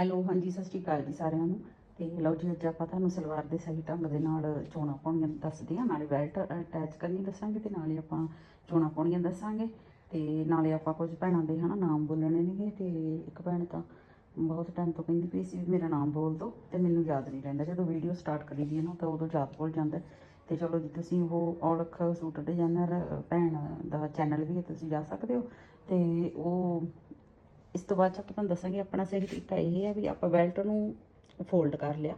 Hello ਹਾਂਜੀ, ਸਤਿ ਸ਼੍ਰੀ ਅਕਾਲ ਜੀ ਸਾਰਿਆਂ ਨੂੰ। ਤੇ ਲਓ ਜੀ, ਅੱਜ ਆਪਾਂ ਤੁਹਾਨੂੰ ਸਲਵਾਰ ਦੇ ਸਹੀ ਢੰਗ ਦੇ ਨਾਲ ਚੋਣਾਂ ਪਾਉਣੀਆਂ ਦੱਸਦੇ ਹਾਂ। ਨਾਲੇ ਬੈਲਟ ਅਟੈਚ ਕਰਨੀ ਦੱਸਾਂਗੇ ਤੇ ਨਾਲੇ ਆਪਾਂ ਚੋਣਾਂ ਪਾਉਣੀਆਂ ਦੱਸਾਂਗੇ। ਤੇ ਨਾਲੇ ਆਪਾਂ ਕੁਝ ਭੈਣਾਂ ਦੇ, ਹਨਾ, ਨਾਮ ਬੋਲਣੇ ਨੇਗੇ। ਤੇ ਇੱਕ ਭੈਣ ਤਾਂ ਬਹੁਤ ਟਾਈਮ ਤੋਂ ਕਹਿੰਦੀ ਪਈ ਸੀ ਵੀ ਮੇਰਾ ਨਾਮ ਬੋਲ ਦਿਓ ਤੇ ਮੈਨੂੰ ਯਾਦ ਨਹੀਂ ਰਹਿੰਦਾ। ਜਦੋਂ ਵੀਡੀਓ ਸਟਾਰਟ ਕਰੀ ਦੀ ਹੈ ਨਾ, ਤਾਂ ਉਦੋਂ ਯਾਦ ਭੁੱਲ ਜਾਂਦਾ ਹੈ। ਤੇ ਚਲੋ ਜੀ, ਤੁਸੀਂ ਉਹ ਔਲਖ ਸੂਟ ਡਿਜ਼ਾਈਨਰ ਭੈਣ ਦਾ ਚੈਨਲ ਵੀ ਹੈ ਤੁਸੀਂ ਜਾ ਸਕਦੇ ਹੋ। ਤੇ ਉਹ ਇਸ ਤੋਂ ਬਾਅਦ 'ਚ ਆਪਾਂ ਤੁਹਾਨੂੰ ਦੱਸਾਂਗੇ, ਆਪਣਾ ਸਹੀ ਤਰੀਕਾ ਇਹ ਹੈ ਵੀ ਆਪਾਂ ਬੈਲਟ ਨੂੰ ਫੋਲਡ ਕਰ ਲਿਆ।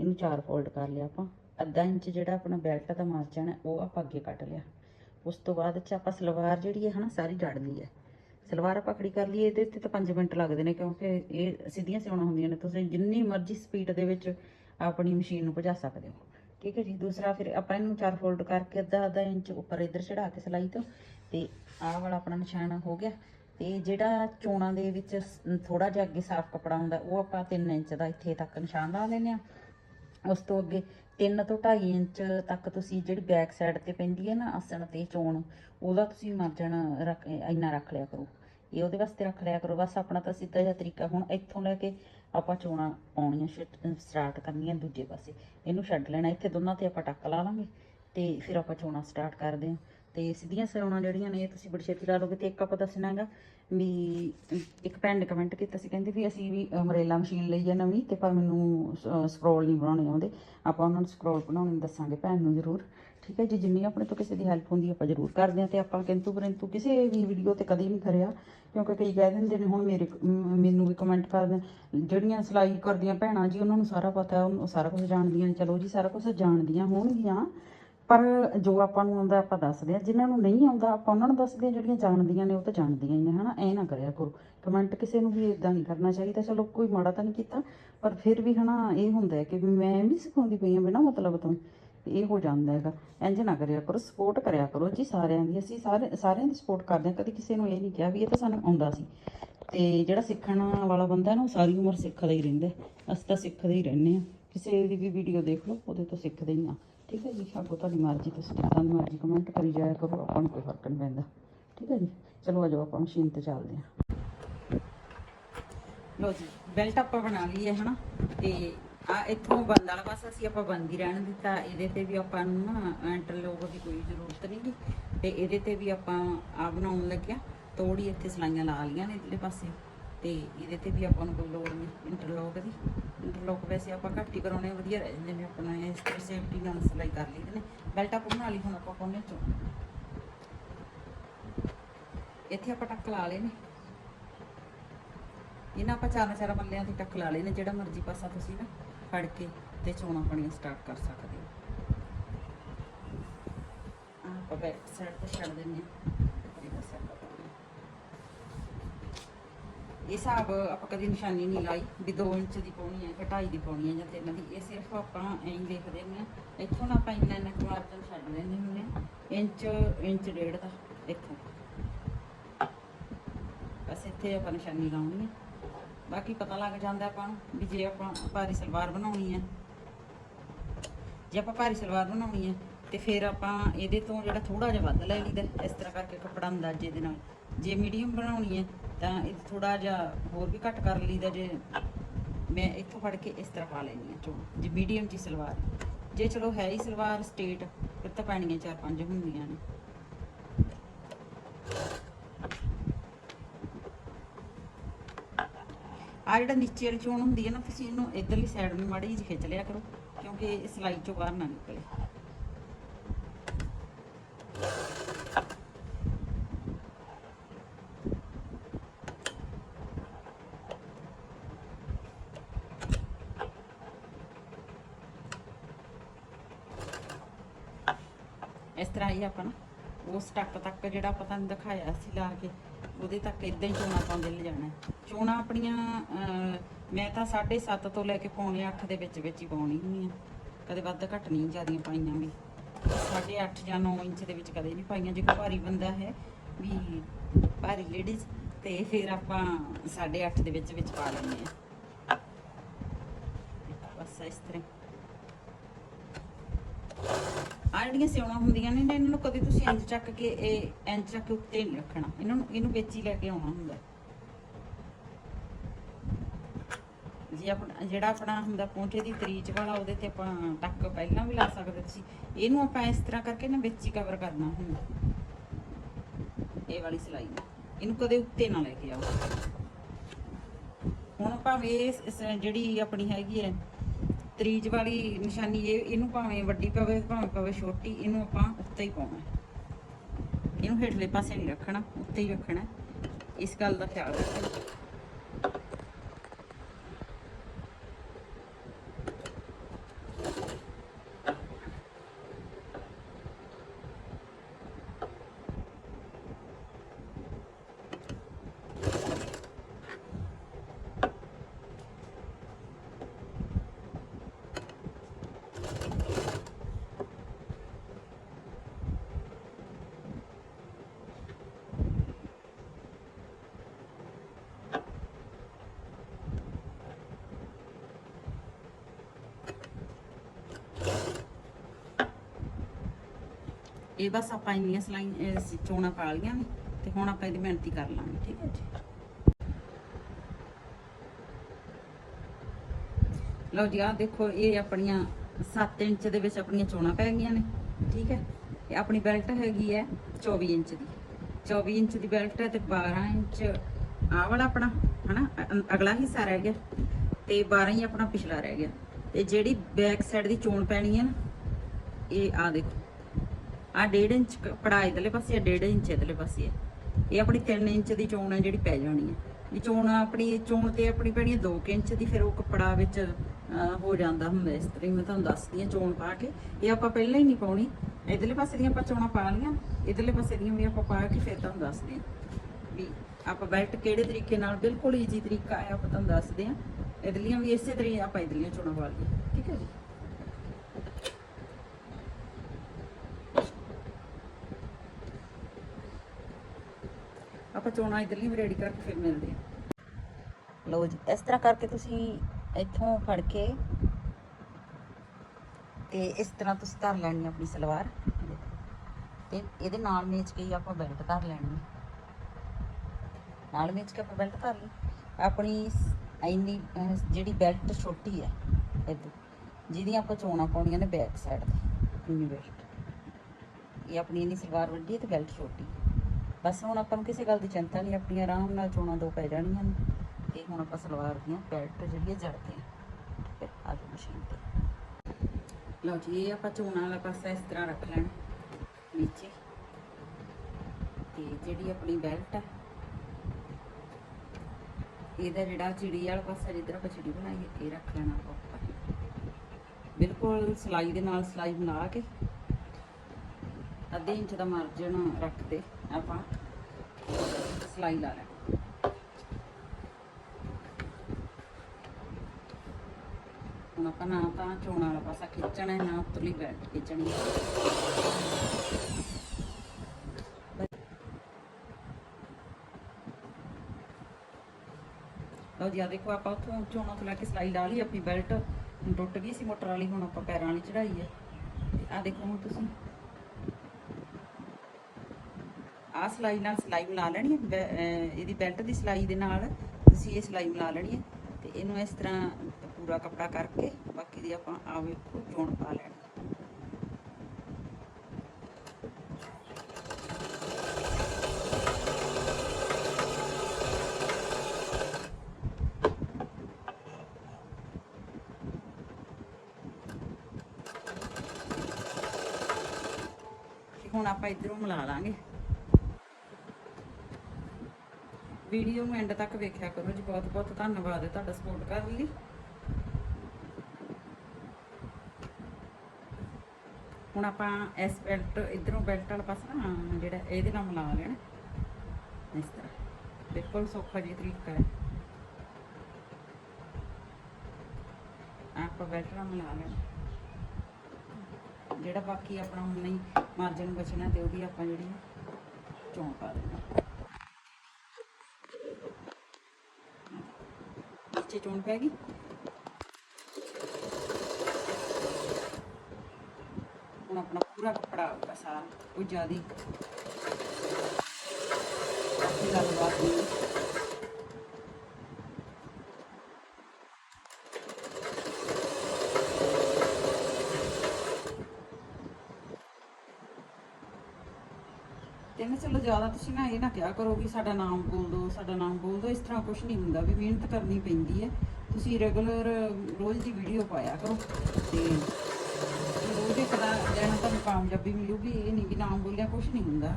ਇਹਨੂੰ ਚਾਰ ਫੋਲਡ ਕਰ ਲਿਆ ਆਪਾਂ। ਅੱਧਾ ਇੰਚ ਜਿਹੜਾ ਆਪਣਾ ਬੈਲਟ ਦਾ ਮਾਰਜਨ ਹੈ ਉਹ ਆਪਾਂ ਅੱਗੇ ਕੱਟ ਲਿਆ। ਉਸ ਤੋਂ ਬਾਅਦ 'ਚ ਆਪਾਂ ਸਲਵਾਰ ਜਿਹੜੀ ਹੈ ਹਨਾ, ਸਾਰੀ ਜੜ ਲਈ ਹੈ। ਸਲਵਾਰ ਆਪਾਂ ਖੜੀ ਕਰ ਲਈਏ, ਇਹਦੇ ਤੇ ਤਾਂ 5 ਮਿੰਟ ਲੱਗਦੇ ਨੇ, ਕਿਉਂਕਿ ਇਹ ਸਿੱਧੀਆਂ ਸਿਉਣਾ ਹੁੰਦੀਆਂ ਨੇ। ਤੁਸੀਂ ਜਿੰਨੀ ਮਰਜ਼ੀ ਸਪੀਡ ਦੇ ਵਿੱਚ ਆਪਣੀ ਮਸ਼ੀਨ ਨੂੰ ਭਜਾ ਸਕਦੇ ਹੋ। ਠੀਕ ਹੈ ਜੀ, ਦੂਸਰਾ ਫਿਰ ਆਪਾਂ ਇਹਨੂੰ ਚਾਰ ਫੋਲਡ ਕਰਕੇ ਅੱਧਾ ਅੱਧਾ ਇੰਚ ਉੱਪਰ ਇੱਧਰ ਚੜਾ ਕੇ ਸਲਾਈ ਤੋਂ। ਤੇ ਆਹ ਵਾਲਾ ਆਪਣਾ ਨਿਸ਼ਾਨ ਹੋ ਗਿਆ। ਤੇ ਜਿਹੜਾ ਚੋਣਾਂ ਦੇ ਵਿੱਚ ਥੋੜਾ ਜਿਹਾ ਅੱਗੇ ਸਾਫ਼ ਕੱਪੜਾ ਹੁੰਦਾ, ਉਹ ਆਪਾਂ 3 ਇੰਚ ਦਾ ਇੱਥੇ ਤੱਕ ਨਿਸ਼ਾਨ ਲਾ ਲੈਂਦੇ ਆ ਉਸ ਤੋਂ ਅੱਗੇ 3 ਤੋਂ 2.5 ਇੰਚ ਤੱਕ ਤੁਸੀਂ ਜਿਹੜੀ ਬੈਕ ਸਾਈਡ ਤੇ ਪੈਂਦੀ ਹੈ ਨਾ ਆਸਣ ਤੇ ਚੋਣ, ਉਹਦਾ ਤੁਸੀਂ ਮਾਰਜਨ ਰੱਖ, ਇੰਨਾ ਰੱਖ ਲਿਆ ਕਰੋ। ਇਹ ਉਹਦੇ ਵਾਸਤੇ ਰੱਖ ਲਿਆ ਕਰੋ। ਬਸ ਆਪਣਾ ਤਾਂ ਸਿੱਧਾ ਜਿਹਾ ਤਰੀਕਾ, ਹੁਣ ਇੱਥੋਂ ਲੈ ਕੇ ਆਪਾਂ ਚੋਣਾਂ ਪਾਉਣੀਆਂ ਸਟਾਰਟ ਕਰਨੀਆਂ ਦੂਜੇ ਪਾਸੇ। ਇਹਨੂੰ ਛੱਡ ਲੈਣਾ। ਇੱਥੇ ਦੋਨਾਂ ਤੇ ਆਪਾਂ ਟੱਕ ਲਾ ਲਾਂਗੇ ਤੇ ਫਿਰ ਆਪਾਂ ਚੋਣਾਂ ਸਟਾਰਟ ਕਰਦੇ ਹਾਂ। ਤੇ ਸਿੱਧੀਆਂ ਸਿਉਣਾ ਜਿਹੜੀਆਂ ਨੇ ਇਹ ਤੁਸੀਂ ਬੜੀ ਛੇਤੀ ਲਾ ਲਓਗੇ ਤੇ ਇੱਕ ਆਪਾਂ ਦੱਸਣਾਗਾ ਵੀ ਇੱਕ ਭੈਣ ਨੇ ਕਮੈਂਟ ਕੀਤਾ ਸੀ, ਕਹਿੰਦੇ ਵੀ ਅਸੀਂ ਵੀ ਅਮਰੇਲਾ ਮਸ਼ੀਨ ਲਈ ਆ ਨਵੀਂ ਤੇ ਪਰ ਮੈਨੂੰ ਸਕਰੋਲ ਨਹੀਂ ਬਣਾਉਣੇ ਆਉਂਦੇ। ਆਪਾਂ ਉਹਨਾਂ ਨੂੰ ਸਕਰੋਲ ਬਣਾਉਣੀ ਦੱਸਾਂਗੇ ਭੈਣ ਨੂੰ ਜ਼ਰੂਰ। ਠੀਕ ਹੈ ਜੀ, ਜਿੰਨੀ ਆਪਣੇ ਤੋਂ ਕਿਸੇ ਦੀ ਹੈਲਪ ਹੁੰਦੀ ਆਪਾਂ ਜ਼ਰੂਰ ਕਰਦੇ ਹਾਂ ਤੇ ਆਪਾਂ ਕਿੰਤੂ ਪਰੰਤੂ ਕਿਸੇ ਵੀ ਵੀਡੀਓ ਤੇ ਕਦੇ ਨਹੀਂ ਕਰਿਆ ਕਿਉਂਕਿ ਕਈ ਕਹਿ ਦਿੰਦੇ ਨੇ, ਹੁਣ ਮੇਰੇ ਮੈਨੂੰ ਵੀ ਕਮੈਂਟ ਕਰਦੇ ਜਿਹੜੀਆਂ ਸਿਲਾਈ ਕਰਦੀਆਂ ਭੈਣਾਂ ਜੀ, ਉਹਨਾਂ ਨੂੰ ਸਾਰਾ ਪਤਾ, ਉਹ ਸਾਰਾ ਕੁਝ ਜਾਣਦੀਆਂ ਚਲੋ ਜੀ, ਸਾਰਾ ਕੁਝ ਜਾਣਦੀਆਂ ਹੋਣਗੀਆਂ। ਪਰ ਜੋ ਆਪਾਂ ਨੂੰ ਆਉਂਦਾ, ਆਪਾਂ ਦੱਸਦੇ ਆ ਜਿਨ੍ਹਾਂ ਨੂੰ ਨਹੀਂ ਆਉਂਦਾ, ਆਪਾਂ ਉਹਨਾਂ ਨੂੰ ਦੱਸਦੇ ਆ ਜਿਹੜੀਆਂ ਜਾਣਦੀਆਂ ਨੇ, ਉਹ ਤਾਂ ਜਾਣਦੀਆਂ ਹੀ ਨੇ, ਹਨਾ? ਐ ਨਾ ਕਰਿਆ ਕਰੋ। ਕਮੈਂਟ ਕਿਸੇ ਨੂੰ ਵੀ ਇਦਾਂ ਨਹੀਂ ਕਰਨਾ ਚਾਹੀਦਾ। ਚਲੋ, ਕੋਈ ਮਾੜਾ ਤਾਂ ਨਹੀਂ ਕੀਤਾ, ਪਰ ਫਿਰ ਵੀ, ਹਨਾ, ਇਹ ਹੁੰਦਾ ਕਿ ਵੀ ਮੈਂ ਵੀ ਸਿਖਾਉਂਦੀ ਪਈ ਆ ਬਿਨਾਂ ਮਤਲਬ ਤੋਂ। ਇਹ ਹੋ ਜਾਂਦਾ ਹੈਗਾ। ਇੰਜ ਨਾ ਕਰਿਆ ਕਰੋ ਸਪੋਰਟ ਕਰਿਆ ਕਰੋ ਜੀ ਸਾਰਿਆਂ ਦੀ। ਅਸੀਂ ਸਾਰੇ, ਸਾਰਿਆਂ ਦੀ ਸਪੋਰਟ ਕਰਦੇ ਹਾਂ। ਕਦੀ ਕਿਸੇ ਨੂੰ ਇਹ ਨਹੀਂ ਕਿਹਾ ਵੀ ਇਹ ਤਾਂ ਸਾਨੂੰ ਆਉਂਦਾ ਸੀ। ਤੇ ਜਿਹੜਾ ਸਿੱਖਣ ਵਾਲਾ ਬੰਦਾ ਨਾ, ਉਹ ਸਾਰੀ ਉਮਰ ਸਿੱਖਦਾ ਹੀ ਰਹਿੰਦਾ ਅਸੀਂ ਤਾਂ ਸਿੱਖਦੇ ਹੀ ਰਹਿੰਦੇ ਆ ਕਿਸੇ ਦੀ ਵੀ ਵੀਡੀਓ ਦੇਖ ਲਓ, ਉਹਦੇ ਤੋਂ ਸਿੱਖਦੇ ਹੀ ਆ ਠੀਕ ਹੈ ਜੀ ਅੱਗੋਂ ਤੁਹਾਡੀ ਮਰਜ਼ੀ, ਤੁਸੀਂ ਜਿੱਦਾਂ ਦੀ ਮਰਜ਼ੀ ਕਮੈਂਟ ਕਰੀ ਜਾਇਆ ਕਰੋ, ਆਪਾਂ ਨੂੰ ਕੋਈ ਫ਼ਰਕ ਨਹੀਂ ਪੈਂਦਾ। ਠੀਕ ਹੈ ਜੀ, ਚਲੋ ਆ ਜਾਓ, ਆਪਾਂ ਮਸ਼ੀਨ ਤੇ ਚੱਲਦੇ ਹਾਂ। ਲੋ ਜੀ ਬੈਲਟ ਆਪਾਂ ਬਣਾ ਲਈ ਹੈ ਹਨਾ? ਤੇ ਆ ਇੱਥੋਂ ਬੰਦ ਵਾਲਾ ਪਾਸਾ ਸੀ ਆਪਾਂ ਬੰਦ ਹੀ ਰਹਿਣ ਦਿੱਤਾ। ਇਹਦੇ ਤੇ ਵੀ ਆਪਾਂ ਨੂੰ ਨਾ ਇੰਟਰਲੋਕ ਦੀ ਕੋਈ ਜ਼ਰੂਰਤ ਨਹੀਂ ਗੀ। ਤੇ ਇਹਦੇ ਤੇ ਵੀ ਆਪਾਂ ਆ ਬਣਾਉਣ ਲੱਗਿਆ। ਤੋੜੀ ਇੱਥੇ ਸਲਾਈਆਂ ਲਾ ਲੀਆਂ ਨੇ ਇਧਰਲੇ ਪਾਸੇ। ਤੇ ਇਹਦੇ ਤੇ ਵੀ ਆਪਾਂ ਨੂੰ ਕੋਈ ਲੋੜ ਨਹੀਂ ਇੰਟਰਲੋਕ ਦੀ। ਇੰਟਰਲੋਕ ਵੈਸੇ ਆਪਾਂ ਘੱਟ ਹੀ ਕਰਾਉਣੇ ਵਧੀਆ ਰਹਿ ਜਾਂਦੇ ਨੇ ਆਪਣਾ, ਇਸ ਸੇਫਟੀ ਨਾਲ ਸਲਾਈ ਕਰ ਲਈਦੇ ਨੇ। ਬੈਲਟ ਆਪਾਂ ਬਣਾ ਲਈ, ਹੁਣ ਆਪਾਂ ਕੋਨੇ ਚੋਂ। ਇੱਥੇ ਆਪਾਂ ਟੱਕ ਲਾ ਲਏ ਨੇ। ਇਹਨਾਂ ਆਪਾਂ ਚਾਰ ਚਾਰ ਬੱਲਿਆਂ ਤੇ ਟੱਕ ਲਾ ਲਏ ਨੇ, ਜਿਹੜਾ ਮਰਜ਼ੀ ਪਾਸਾ ਤੁਸੀਂ ਨਾ ਫੜ ਕੇ ਤੇ ਚੋਣਾਂ ਪਾਣੀਆਂ ਸਟਾਰਟ ਕਰ ਸਕਦੇ ਹੋ। ਆਪਾਂ ਬੈਕ ਸਾਈਡ ਤੇ ਛੱਡ ਦਿੰਦੇ ਹਾਂ। ਇਹਦਾ side ਆਪਾਂ ਇਹ ਹਿਸਾਬ ਆਪਾਂ ਕਦੀ ਨਿਸ਼ਾਨੀ ਨਹੀਂ ਲਾਈ ਵੀ 2 ਇੰਚ ਦੀ ਪਾਉਣੀ ਹੈ ਕਿ 2.5 ਦੀ ਪਾਉਣੀ ਹੈ ਜਾਂ 3 ਦੀ। ਇਹ ਸਿਰਫ ਆਪਾਂ ਐਂ ਹੀ ਦੇਖਦੇ ਹਾਂ। ਇੱਥੋਂ ਨਾ ਆਪਾਂ ਇੰਨਾ ਇੰਨਾ ਮਾਰਜਨ ਛੱਡ ਲੈਂਦੇ ਹੁੰਦੇ ਹਾਂ। ਇੰਚ ਇੰਚ ਡੇਢ ਦਾ ਇੱਥੋਂ। ਬਸ ਇੱਥੇ ਆਪਾਂ ਨਿਸ਼ਾਨੀ ਲਾਉਣੀ ਹੈ। ਬਾਕੀ ਪਤਾ ਲੱਗ ਜਾਂਦਾ ਆਪਾਂ ਨੂੰ ਵੀ ਜੇ ਆਪਾਂ ਭਾਰੀ ਸਲਵਾਰ ਬਣਾਉਣੀ ਹੈ। ਜੇ ਆਪਾਂ ਭਾਰੀ ਸਲਵਾਰ ਬਣਾਉਣੀ ਹੈ ਤੇ ਫਿਰ ਆਪਾਂ ਇਹਦੇ ਤੋਂ ਜਿਹੜਾ ਥੋੜਾ ਜਿਹਾ ਵੱਧ ਲੈ ਲਈਦਾ, ਇਸ ਤਰ੍ਹਾਂ ਕਰਕੇ ਕੱਪੜਾ ਅੰਦਾਜ਼ੇ ਦੇ ਨਾਲ। ਜੇ ਮੀਡੀਅਮ ਬਣਾਉਣੀ ਹੈ, ਤਾਂ ਇਹ ਥੋੜਾ ਜਿਹਾ ਹੋਰ ਵੀ ਘੱਟ ਕਰ ਲਈਦਾ ਜੇ। ਮੈਂ ਇੱਥੋਂ ਫੜ ਕੇ ਇਸ ਤਰ੍ਹਾਂ ਪਾ ਲੈਣੀ ਹੈ ਚੋਣ, ਜੇ ਮੀਡੀਅਮ ਜੀ ਸਲਵਾਰ। ਜੇ ਚਲੋ ਹੈ ਹੀ ਸਲਵਾਰ ਸਟੇਟ, ਫਿਰ ਤਾਂ ਪੈਣੀਆਂ ਚਾਰ ਪੰਜ ਹੁੰਦੀਆਂ ਨੇ। ਆ ਜਿਹੜਾ ਨੀਚੇ ਵਾਲੀ ਚੋਣ ਹੁੰਦੀ ਹੈ ਨਾ, ਤੁਸੀਂ ਇਹਨੂੰ ਇਧਰਲੀ ਸਾਈਡ ਨੂੰ ਮਾੜੀ ਜਿਹੀ ਖਿੱਚ ਲਿਆ ਕਰੋ, ਕਿਉਂਕਿ ਇਹ ਸਲਾਈ ਚੋਂ ਬਾਹਰ ਨਾ ਨਿਕਲੇ ਇਸ ਤਰ੍ਹਾਂ ਹੀ ਆਪਾਂ ਨਾ ਉਸ ਤੱਕ ਜਿਹੜਾ ਆਪਾਂ ਤੁਹਾਨੂੰ ਦਿਖਾਇਆ ਸੀ ਲਾ ਕੇ, ਉਹਦੇ ਤੱਕ ਇਦਾਂ ਹੀ ਚੋਣਾ ਪਾਉਂਦੇ ਲੈ ਜਾਣਾ। ਚੋਣਾ ਆਪਣੀਆਂ ਮੈਂ ਤਾਂ 7.5 ਤੋਂ ਲੈ ਕੇ ਪੌਣੇ 8 ਦੇ ਵਿੱਚ ਵਿੱਚ ਹੀ ਪਾਉਣੀ ਹੁੰਦੀ ਆ। ਕਦੇ ਵੱਧ ਘੱਟ ਨਹੀਂ ਜਿਆਦੀਆਂ ਪਾਈਆਂ ਵੀ। 8.5 ਜਾਂ 9 ਇੰਚ ਦੇ ਵਿੱਚ ਕਦੇ ਨਹੀਂ ਪਾਈਆਂ, ਜੇ ਕੋਈ ਭਾਰੀ ਬੰਦਾ ਹੈ ਵੀ ਭਾਰੀ ਲੇਡੀਜ਼ ਤੇ ਫਿਰ ਆਪਾਂ 8.5 ਦੇ ਵਿੱਚ ਵਿੱਚ ਪਾ ਲੈਂਦੇ ਆ। ਬਸ ਇਸ ਤਰ੍ਹਾਂ ਆਹ ਜਿਹੜੀਆਂ ਸਿਉਣਾ ਹੁੰਦੀਆਂ ਨੇ, ਇਹਨਾਂ ਨੂੰ ਕਦੇ ਤੁਸੀਂ ਇੰਚ ਚੱਕ ਕੇ, ਇਹ ਇੰਚ ਚੱਕ ਕੇ ਉੱਤੇ ਨਹੀਂ ਰੱਖਣਾ। ਇਹਨਾਂ ਨੂੰ, ਇਹਨੂੰ ਵਿੱਚ ਹੀ ਲੈ ਕੇ ਆਉਣਾ ਹੁੰਦਾ। ਜੇ ਆਪਣਾ, ਜਿਹੜਾ ਆਪਣਾ ਹੁੰਦਾ ਪੌਂਚੇ ਦੀ ਤਰੀਚ ਵਾਲਾ, ਉਹਦੇ ਤੇ ਆਪਾਂ ਟੱਕ ਪਹਿਲਾਂ ਵੀ ਲਾ ਸਕਦੇ ਸੀ। ਇਹਨੂੰ ਆਪਾਂ ਇਸ ਤਰ੍ਹਾਂ ਕਰਕੇ ਨਾ ਵਿੱਚ ਹੀ ਕਵਰ ਕਰਨਾ ਹੁੰਦਾ। ਇਹ ਵਾਲੀ ਸਿਲਾਈ ਇਹਨੂੰ ਕਦੇ ਉੱਤੇ ਨਾ ਲੈ ਕੇ ਆਓ। ਹੁਣ ਆਪਾਂ ਇਸ ਜਿਹੜੀ ਆਪਣੀ ਹੈਗੀ ਹੈ ਤਰੀਜ ਵਾਲੀ ਨਿਸ਼ਾਨੀ, ਇਹ ਇਹਨੂੰ ਭਾਵੇਂ ਵੱਡੀ ਪਵੇ, ਭਾਵੇਂ ਪਵੇ ਛੋਟੀ, ਇਹਨੂੰ ਆਪਾਂ ਉੱਤੇ ਹੀ ਪਾਉਣਾ ਇਹਨੂੰ ਹੇਠਲੇ ਪਾਸੇ ਨਹੀਂ ਰੱਖਣਾ, ਉੱਤੇ ਹੀ ਰੱਖਣਾ ਇਸ ਗੱਲ ਦਾ ਖਿਆਲ ਰੱਖਣਾ। ਇਹ ਬਸ ਆਪਾਂ ਇੰਨੀਆਂ ਸਲਾਈ ਇਹ ਚੋਣਾਂ ਪਾ ਲਈਆਂ ਨੇ ਤੇ ਹੁਣ ਆਪਾਂ ਇਹਦੀ ਮਿਹਨਤੀ ਕਰ ਲਾਂਗੇ, ਠੀਕ ਹੈ ਜੀ। ਲਓ ਜੀ, ਆਹ ਦੇਖੋ, ਇਹ ਆਪਣੀਆਂ 7 ਇੰਚ ਦੇ ਵਿੱਚ ਆਪਣੀਆਂ ਚੋਣਾਂ ਪੈ ਗਈਆਂ ਨੇ, ਠੀਕ ਹੈ। ਇਹ ਆਪਣੀ ਬੈਲਟ ਹੈਗੀ ਹੈ 24 ਇੰਚ ਦੀ। 24 ਇੰਚ ਦੀ ਬੈਲਟ ਹੈ ਤੇ 12 ਇੰਚ ਆ ਵਾਲਾ ਆਪਣਾ, ਹਨਾ, ਅ- ਅਗਲਾ ਹਿੱਸਾ ਰਹਿ ਗਿਆ ਤੇ 12 ਹੀ ਆਪਣਾ ਪਿਛਲਾ ਰਹਿ ਗਿਆ। ਤੇ ਜਿਹੜੀ ਬੈਕ ਸਾਈਡ ਦੀ ਚੋਣ ਪੈਣੀ ਹੈ ਨਾ, ਇਹ ਆ ਦੇਖੋ। ਆ 1.5 ਇੰਚ ਕਪੜਾ ਇਧਰਲੇ ਪਾਸੇ ਆ 1.5 ਇੰਚ ਇਧਰਲੇ ਪਾਸੇ ਆ। ਇਹ ਆਪਣੀ 3 ਇੰਚ ਦੀ ਚੋਣ ਹੈ ਜਿਹੜੀ ਪੈ ਜਾਣੀ ਆ। ਵੀ ਚੋਣ ਆਪਣੀ, ਚੋਣ ਤੇ ਆਪਣੀ ਪੈਣੀ ਹੈ 2 ਇੰਚ ਦੀ, ਫਿਰ ਉਹ ਕਪੜਾ ਵਿੱਚ ਹੋ ਜਾਂਦਾ ਹੁੰਦਾ ਇਸ ਤਰ੍ਹਾਂ ਹੀ ਮੈਂ ਤੁਹਾਨੂੰ ਦੱਸਦੀ ਹਾਂ ਚੋਣ ਪਾ ਕੇ। ਇਹ ਆਪਾਂ ਪਹਿਲਾਂ ਹੀ ਨਹੀਂ ਪਾਉਣੀ। ਇਧਰਲੇ ਪਾਸੇ ਦੀਆਂ ਆਪਾਂ ਚੋਣਾਂ ਪਾ ਲਈਆਂ। ਇਧਰਲੇ ਪਾਸੇ ਦੀਆਂ ਵੀ ਆਪਾਂ ਪਾ ਕੇ ਫਿਰ ਤੁਹਾਨੂੰ ਦੱਸਦੇ ਹਾਂ ਵੀ ਆਪਾਂ ਬੈਲਟ ਕਿਹੜੇ ਤਰੀਕੇ ਨਾਲ, ਬਿਲਕੁਲ ਈਜ਼ੀ ਤਰੀਕਾ ਹੈ, ਆਪਾਂ ਤੁਹਾਨੂੰ ਦੱਸਦੇ ਹਾਂ। ਇਧਰਲੀਆਂ ਵੀ ਇਸੇ ਤਰੀਕੇ ਆਪਾਂ ਇਧਰਲੀਆਂ ਚੋਣਾਂ ਪਾ ਲਈਏ ਠੀਕ ਹੈ ਜੀ? ਆਪਾਂ ਚੋਣਾਂ ਇਧਰਲੀ ਵੀ ਰੈਡੀ ਕਰਕੇ ਫਿਰ ਮਿਲਦੇ ਹਾਂ। ਲਓ ਜੀ, ਇਸ ਤਰ੍ਹਾਂ ਕਰਕੇ ਤੁਸੀਂ ਇੱਥੋਂ ਫੜ ਕੇ ਤੇ ਇਸ ਤਰ੍ਹਾਂ ਤੁਸੀਂ ਧਰ ਲੈਣੀ ਆਪਣੀ ਸਲਵਾਰ। ਤੇ ਇਹਦੇ ਨਾਲ ਮੇਚ ਕੇ ਆਪਾਂ ਬੈਲਟ ਧਰ ਲੈਣੀ ਨਾਲ ਮੇਚ ਕੇ ਆਪਾਂ ਬੈਲਟ ਧਰ ਲਈ ਆਪਣੀ ਇੰਨੀ ਜਿਹੜੀ ਬੈਲਟ ਛੋਟੀ ਹੈ ਇੱਧਰ ਜਿਹਦੀ ਆਪਾਂ ਚੋਣਾਂ ਪਾਉਣੀਆਂ ਨੇ ਬੈਕ ਸਾਈਡ ਤੇ ਇੰਨੀ ਬੈਲਟ ਇਹ ਆਪਣੀ ਇੰਨੀ ਸਲਵਾਰ ਵੱਡੀ ਹੈ ਤੇ ਬੈਲਟ ਛੋਟੀ ਬਸ ਹੁਣ ਆਪਾਂ ਨੂੰ ਕਿਸੇ ਗੱਲ ਦੀ ਚਿੰਤਾ ਨਹੀਂ, ਆਪਣੀਆਂ ਆਰਾਮ ਨਾਲ ਚੋਣਾਂ ਦੋ ਪੈ ਜਾਣੀਆਂ ਨੇ। ਤੇ ਹੁਣ ਆਪਾਂ ਸਲਵਾਰ ਦੀਆਂ ਬੈਲਟ ਜਿਹੜੀਆਂ ਜੜਦੇ ਹਾਂ ਠੀਕ ਹੈ ਆ ਜਾਓ ਮਸ਼ੀਨ ਤੇ। ਲਓ ਜੀ, ਇਹ ਆਪਾਂ ਚੋਣਾਂ ਵਾਲਾ ਪਾਸਾ ਇਸ ਤਰ੍ਹਾਂ ਰੱਖ ਲੈਣਾ। ਨੀਚੇ। ਤੇ ਜਿਹੜੀ ਆਪਣੀ ਬੈਲਟ ਆ, ਇਹਦਾ ਜਿਹੜਾ ਚਿੜੀ ਵਾਲਾ ਪਾਸਾ ਜਿੱਧਰ ਆਪਾਂ ਚਿੜੀ ਬਣਾਈ ਇਹ ਰੱਖ ਲੈਣਾ ਆਪਾਂ ਬਿਲਕੁਲ ਸਲਾਈ ਦੇ ਨਾਲ ਸਲਾਈ ਬਣਾ ਕੇ ਅੱਧੇ ਇੰਚ ਦਾ ਮਾਰਜਨ ਰੱਖ ਕੇ ਆਪਾਂ ਸਲਾਈ ਲਾ ਲੈਣਾ ਹੁਣ ਆਪਾਂ ਨਾ ਤਾਂ ਚੋਣਾਂ ਵਾਲਾ ਪਾਸਾ ਖਿੱਚਣਾ ਹੈ, ਨਾ ਉੱਤਰਲੀ ਬੈਲਟ ਖਿੱਚਣੀ ਲਓ ਜੀ ਆ ਦੇਖੋ ਆਪਾਂ ਉੱਥੋਂ ਚੋਣਾਂ ਤੋਂ ਲੈ ਕੇ ਸਲਾਈ ਲਾ ਲਈ, ਆਪਣੀ ਬੈਲਟ ਟੁੱਟ ਗਈ ਸੀ ਮੋਟਰ ਵਾਲੀ, ਹੁਣ ਆਪਾਂ ਪੈਰਾਂ ਵਾਲੀ ਚੜਾਈ ਹੈ। ਆ ਦੇਖੋ ਹੁਣ ਤੁਸੀਂ। ਆਹ ਸਲਾਈ ਨਾਲ ਸਲਾਈ ਮਿਲਾ ਲੈਣੀ ਹੈ ਬੈ- ਇਹਦੀ ਬੈਲਟ ਦੀ ਸਲਾਈ ਦੇ ਨਾਲ ਤੁਸੀਂ ਇਹ ਸਲਾਈ ਮਿਲਾ ਲੈਣੀ ਹੈ ਤੇ ਇਹਨੂੰ ਇਸ ਤਰ੍ਹਾਂ ਪੂਰਾ ਕੱਪੜਾ ਕਰਕੇ ਬਾਕੀ ਦੀ ਆਪਾਂ ਆ ਵੇਖੋ ਚੋਣ ਪਾ ਲੈਣੀ ਹੁਣ ਆਪਾਂ ਇਧਰੋਂ ਮਿਲਾ ਲਾਂਗੇ। ਵੀਡੀਓ ਨੂੰ ਐਂਡ ਤੱਕ ਵੇਖਿਆ ਕਰੋ ਜੀ। ਬਹੁਤ ਬਹੁਤ ਧੰਨਵਾਦ ਹੈ ਤੁਹਾਡਾ ਸਪੋਰਟ ਕਰਨ ਲਈ। ਹੁਣ ਆਪਾਂ ਇਸ ਬੈਲਟ ਇਧਰੋਂ ਬੈਲਟ ਵਾਲਾ ਪਾਸਾ ਨਾ, ਜਿਹੜਾ ਇਹਦੇ ਨਾਲ ਮਿਲਾ ਲੈਣਾ। ਇਸ ਤਰ੍ਹਾਂ। ਬਿਲਕੁਲ ਸੌਖਾ ਜਿਹਾ ਤਰੀਕਾ ਹੈ। ਆਪਾਂ ਬੈਲਟ ਨਾਲ ਮਿਲਾ ਲੈਣਾ। ਜਿਹੜਾ ਬਾਕੀ ਆਪਣਾ ਹੁਣ ਨਹੀਂ ਮਾਰਜਨ ਬਚਣਾ ਤੇ ਉਹਦੀ ਆਪਾਂ ਜਿਹੜੀ ਚੋਂ ਪਾ ਦੇਣਾ। ਨੀਚੇ ਚੋਣ ਪੈ ਗਈ। ਹੁਣ ਆਪਣਾ ਪੂਰਾ ਕੱਪੜਾ ਆਊਗਾ ਸਾਰਾ ਉਹ ਜ਼ਿਆਦਾ ਗੱਲਬਾਤ ਨਹੀਂ ਕਹਿੰਦੇ, ਚਲੋ ਜ਼ਿਆਦਾ ਤੁਸੀਂ ਨਾ ਇਹ ਨਾ ਕਿਹਾ ਕਰੋ ਵੀ ਸਾਡਾ ਨਾਮ ਬੋਲ ਦਿਓ, ਸਾਡਾ ਨਾਮ ਬੋਲ ਦਿਓ। ਇਸ ਤਰ੍ਹਾਂ ਕੁਝ ਨਹੀਂ ਹੁੰਦਾ, ਵੀ ਮਿਹਨਤ ਕਰਨੀ ਪੈਂਦੀ ਹੈ। ਤੁਸੀਂ ਰੈਗੂਲਰ ਰੋਜ਼ ਦੀ ਵੀਡੀਓ ਪਾਇਆ ਕਰੋ ਤੇ ਰੋਜ਼ ਇੱਕ ਦਾ ਲੈਣਾ ਤੁਹਾਨੂੰ ਕਾਮਯਾਬੀ ਮਿਲੂਗੀ, ਇਹ ਨਹੀਂ ਵੀ ਨਾਮ ਬੋਲਿਆ ਕੁਝ ਨਹੀਂ ਹੁੰਦਾ।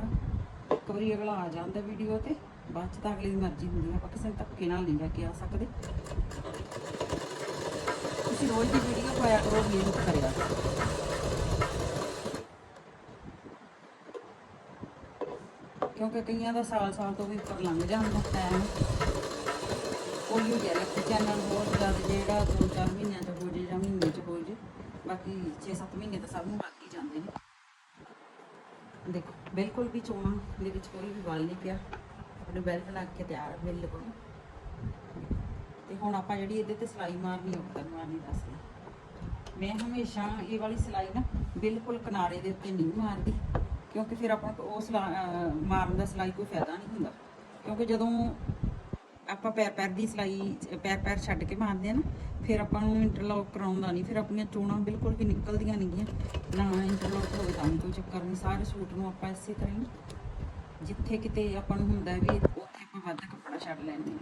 ਇੱਕ ਵਾਰੀ ਅਗਲਾ ਆ ਜਾਂਦਾ ਵੀਡੀਓ ਤੇ, ਬਾਅਦ ਚ ਤਾਂ ਅਗਲੀ ਦੀ ਮਰਜ਼ੀ ਹੁੰਦੀ ਹੈ, ਆਪਾਂ ਕਿਸੇ ਨੂੰ ਧੱਕੇ ਨਾਲ ਨਹੀਂ ਲੈ ਕੇ ਆ ਸਕਦੇ। ਤੁਸੀਂ ਰੋਜ਼ ਦੀ ਵੀਡੀਓ ਪਾਇਆ ਕਰੋ, ਮਿਹਨਤ ਕਰਿਆ ਕਰੋ। ਕਿਉਂਕਿ ਕਈਆਂ ਦਾ ਸਾਲ ਸਾਲ ਤੋਂ ਵੀ ਉੱਪਰ ਲੰਘ ਜਾਂਦਾ ਟਾਈਮ ਕੋਈ ਵੀ ਇੱਕ ਚੈਨਲ ਬਹੁਤ ਜ਼ਿਆਦਾ ਜਿਹੜਾ ਦੋ ਚਾਰ ਮਹੀਨਿਆਂ ਚ ਹੋ ਜੇ ਜਾਂ ਮਹੀਨੇ ਚ ਹੋ ਜੇ, ਬਾਕੀ 6-7 ਮਹੀਨੇ ਤਾਂ ਸਭ ਨੂੰ ਲੱਗ ਹੀ ਜਾਂਦੇ ਨੇ। ਦੇਖੋ, ਬਿਲਕੁਲ ਵੀ ਚੋਣਾ ਦੇ ਵਿੱਚ ਕੋਈ ਵੀ ਵਾਲ ਨਹੀਂ ਪਿਆ। ਆਪਣੇ ਬੈਲਟ ਲੱਗ ਕੇ ਤਿਆਰ ਆ, ਬਿਲਕੁਲ। ਤੇ ਹੁਣ ਆਪਾਂ ਜਿਹੜੀ ਇਹਦੇ ਤੇ ਸਿਲਾਈ ਮਾਰਨੀ ਉੱਪਰ ਮਾਰਨੀ ਦੱਸਦੀ ਮੈਂ ਹਮੇਸ਼ਾ ਇਹ ਵਾਲੀ ਸਿਲਾਈ ਨਾ ਬਿਲਕੁਲ ਕਿਨਾਰੇ ਦੇ ਉੱਤੇ ਨਹੀਂ ਮਾਰਦੀ। ਕਿਉਂਕਿ ਫਿਰ ਆਪਾਂ ਨੂੰ ਉਹ ਸਿਲਾ- ਮਾਰਨ ਦਾ ਸਿਲਾਈ ਕੋਈ ਫਾਇਦਾ ਨਹੀਂ ਹੁੰਦਾ। ਕਿਉਂਕਿ ਜਦੋਂ ਆਪਾਂ ਪੈਰ ਪੈਰ ਦੀ ਸਿਲਾਈ ਪੈਰ ਪੈਰ ਛੱਡ ਕੇ ਮਾਰਦੇ ਆ ਨਾ, ਫਿਰ ਆਪਾਂ ਨੂੰ ਇੰਟਰਲੌਕ ਕਰਾਉਂਦਾ ਨਹੀਂ। ਫਿਰ ਆਪਣੀਆਂ ਚੋਣਾਂ ਬਿਲਕੁਲ ਵੀ ਨਿਕਲਦੀਆਂ ਨਹੀਂਗੀਆਂ ਨਾ ਇੰਟਰਲੌਕ ਹੋਵੇ ਤਾਂ ਕੋਈ ਚੱਕਰ ਨਹੀਂ ਸਾਰੇ ਸੂਟ ਨੂੰ ਆਪਾਂ ਇਸੇ ਤਰ੍ਹਾਂ ਹੀ ਜਿੱਥੇ ਕਿਤੇ ਆਪਾਂ ਨੂੰ ਹੁੰਦਾ ਵੀ ਉੱਥੇ ਆਪਾਂ ਵੱਧ ਕੱਪੜਾ ਛੱਡ ਲੈਂਦੇ ਹਾਂ।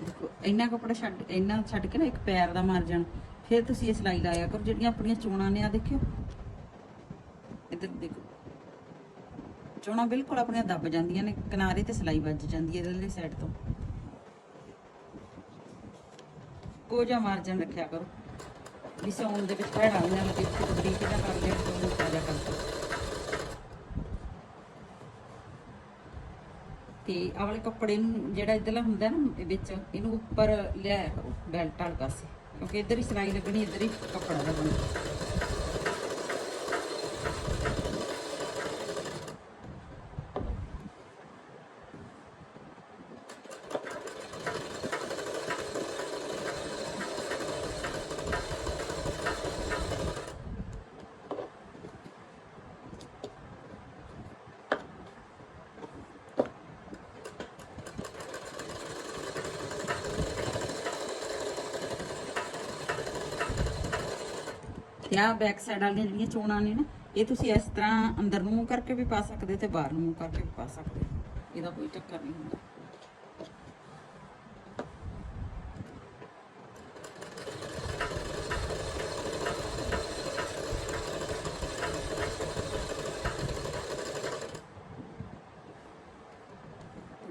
ਦੇਖੋ, ਇੰਨਾ ਕੱਪੜਾ ਛੱਡ ਇੰਨਾ ਛੱਡ ਕੇ ਨਾ ਇੱਕ ਪੈਰ ਦਾ ਮਾਰ ਜਾਣ। ਫਿਰ ਤੁਸੀਂ ਇਹ ਸਿਲਾਈ ਲਾਇਆ ਕਰੋ, ਜਿਹੜੀਆਂ ਆਪਣੀਆਂ ਚੋਣਾਂ ਨੇ ਆ ਦੇਖਿਓ। ਇੱਧਰ ਦੇਖੋ। ਚੋਣਾਂ ਬਿਲਕੁਲ ਆਪਣੀਆਂ ਦੱਬ ਜਾਂਦੀਆਂ ਨੇ, ਕਿਨਾਰੇ ਤੇ ਸਿਲਾਈ ਵੱਜ ਜਾਂਦੀ ਹੈ ਇਹਦੇ ਸਾਈਡ ਤੋਂ। ਕੋਜਾ ਮਾਰਜਨ ਰੱਖਿਆ ਕਰੋ। ਵੀ ਸੌਣ ਦੇ ਵਿੱਚ ਭੈੜਾ ਨਾ ਲੱਗੇ ਕਿ ਬਰੀਕ ਦਾ ਕਰ ਲਿਆ ਤੋਂ ਮੋਟਾ ਜਿਹਾ ਕਰ ਤੇ ਆਹ ਵਾਲੇ ਕੱਪੜੇ ਨੂੰ ਜਿਹੜਾ ਇਧਰਲਾ ਹੁੰਦਾ ਨਾ, ਇਹ ਵਿੱਚ, ਇਹਨੂੰ ਉੱਪਰ ਲਿਆਇਆ ਕਰੋ ਬੈਲਟ ਵਾਲੇ ਪਾਸੇ। ਕਿਉਂਕਿ ਇੱਧਰ ਹੀ ਸਿਲਾਈ ਲੱਗਣੀ ਇੱਧਰ ਹੀ ਕੱਪੜਾ ਲੱਗਣਾ। ਤੇ ਆਹ ਬੈਕ ਸਾਈਡ ਵਾਲੀਆਂ ਜਿਹੜੀਆਂ ਚੋਣਾਂ ਨੇ ਨਾ, ਇਹ ਤੁਸੀਂ ਇਸ ਤਰ੍ਹਾਂ ਅੰਦਰ ਨੂੰ ਮੂੰਹ ਕਰਕੇ ਵੀ ਪਾ ਸਕਦੇ ਹੋ ਤੇ ਬਾਹਰ ਨੂੰ ਮੂੰਹ ਕਰਕੇ ਵੀ ਪਾ ਸਕਦੇ ਹੋ। ਇਹਦਾ ਕੋਈ ਚੱਕਰ ਨਹੀਂ ਹੁੰਦਾ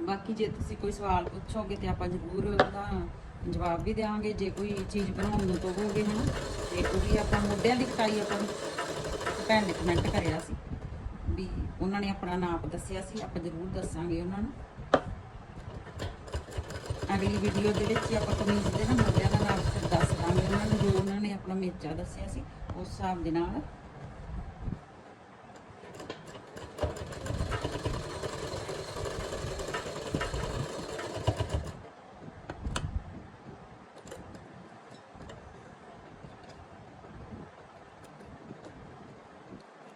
ਬਾਕੀ ਜੇ ਤੁਸੀਂ ਕੋਈ ਸਵਾਲ ਪੁੱਛੋਗੇ ਤੇ ਆਪਾਂ ਜ਼ਰੂਰ ਉਹਦਾ ਜਵਾਬ ਵੀ ਦੇਵਾਂਗੇ, ਜੇ ਕੋਈ ਚੀਜ਼ ਬਣਾਉਣ ਨੂੰ ਕਹੋਗੇ ਨਾ ਤੇ ਉਹ ਵੀ ਆਪਾਂ ਮੁੱਢਿਆਂ ਦੀ ਕਟਾਈ ਆਪਾਂ ਭੈਣ ਨੇ ਕਮੈਂਟ ਕਰਿਆ ਸੀ ਵੀ ਉਹਨਾਂ ਨੇ ਆਪਣਾ ਨਾਪ ਦੱਸਿਆ ਸੀ, ਆਪਾਂ ਜ਼ਰੂਰ ਦੱਸਾਂਗੇ ਉਹਨਾਂ ਨੂੰ। ਅਗਲੀ ਵੀਡੀਓ ਦੇ ਵਿੱਚ ਆਪਾਂ ਕਮੀਜ਼ ਦੇ ਨਾ ਮੁੱਢਿਆਂ ਦਾ ਨਾਪ ਦੱਸ ਦਾਂਗੇ ਉਹਨਾਂ ਨੂੰ, ਜੋ ਉਹਨਾਂ ਨੇ ਆਪਣਾ ਮੇਚਾ ਦੱਸਿਆ ਸੀ, ਉਸ ਹਿਸਾਬ ਦੇ ਨਾਲ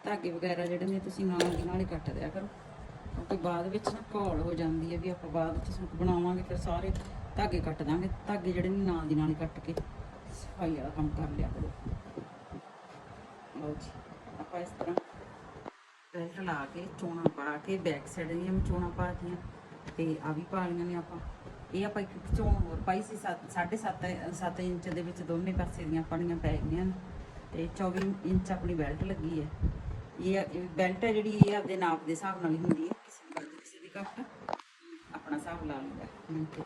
ਧਾਗੇ ਵਗੈਰਾ ਜਿਹੜੇ ਨੇ ਤੁਸੀਂ ਨਾਲ ਦੀ ਨਾਲ ਹੀ ਕੱਟ ਦਿਆ ਕਰੋ। ਕਿਉਂਕਿ ਬਾਅਦ ਵਿੱਚ ਨਾ ਘੋਲ ਹੋ ਜਾਂਦੀ ਹੈ ਵੀ ਆਪਾਂ ਬਾਅਦ ਵਿੱਚ ਸੂਟ ਬਣਾਵਾਂਗੇ, ਫਿਰ ਸਾਰੇ ਧਾਗੇ ਕੱਟ ਦਾਂਗੇ। ਧਾਗੇ ਜਿਹੜੇ ਨੇ ਨਾਲ ਦੀ ਨਾਲ ਹੀ ਕੱਟ ਕੇ ਸਫ਼ਾਈ ਵਾਲਾ ਕੰਮ ਕਰ ਲਿਆ ਕਰੋ। ਲਓ ਜੀ, ਆਪਾਂ ਇਸ ਤਰ੍ਹਾਂ ਬੈਲਟ ਲਾ ਕੇ ਚੋਣਾ ਪਾ ਕੇ ਬੈਕ ਸਾਈਡ ਦੀਆਂ ਵੀ ਚੋਣਾ ਪਾ ਦਿੱਤੀਆਂ ਤੇ ਆ ਵੀ ਪਾ ਲਈਆਂ ਨੇ ਆਪਾਂ। ਇਹ ਆਪਾਂ ਇੱਕ ਚੋਣ ਹੋਰ ਪਾਈ ਸੀ 7.5 7 ਇੰਚ ਦੇ ਵਿੱਚ ਦੋਨੇ ਪਾਸੇ ਦੀਆਂ ਪੜੀਆਂ ਪੈ ਗਈਆਂ ਨੇ ਤੇ 24 ਇੰਚ ਆਪਣੀ ਬੈਲਟ ਲੱਗੀ ਹੈ। ਇਹ ਬੈਲਟ ਹੈ ਜਿਹੜੀ ਇਹ ਆਪਦੇ ਨਾਪ ਦੇ ਹਿਸਾਬ ਨਾਲ ਹੀ ਹੁੰਦੀ ਹੈ, ਕਿਸੇ ਨੂੰ ਵੱਧ ਕਿਸੇ ਦੀ ਘੱਟ, ਆਪਣਾ ਹਿਸਾਬ ਲਾ ਲਈਦਾ।